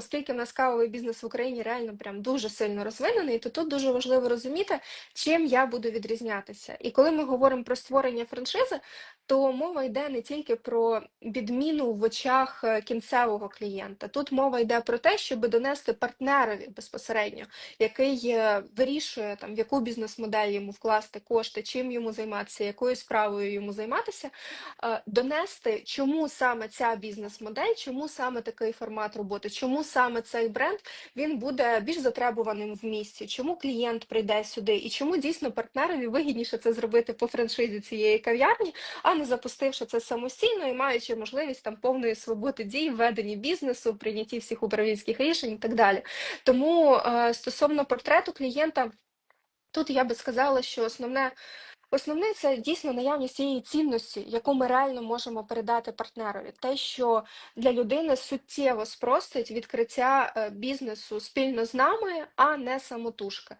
Оскільки в нас кавовий бізнес в Україні реально прям дуже сильно розвинений, то тут дуже важливо розуміти, чим я буду відрізнятися. І коли ми говоримо про створення франшизи, то мова йде не тільки про відміну в очах е, кінцевого клієнта. Тут мова йде про те, щоб донести партнерові безпосередньо, який е, вирішує там в яку бізнес-модель йому вкласти кошти, чим йому займатися, якою справою йому займатися, е, донести, чому саме ця бізнес-модель, чому саме такий формат роботи, чому саме цей бренд він буде більш затребуваним в місті, чому клієнт прийде сюди, і чому дійсно партнерові вигідніше це зробити по франшизі цієї кав'ярні, а не запустивши це самостійно і маючи можливість там повної свободи дій, веденні бізнесу, прийнятті всіх управлінських рішень і так далі. Тому е, стосовно портрету клієнта. Тут я би сказала, що основне, основне це дійсно наявність цієї цінності, яку ми реально можемо передати партнерові. Те, що для людини суттєво спростить відкриття е, бізнесу спільно з нами, а не самотужки.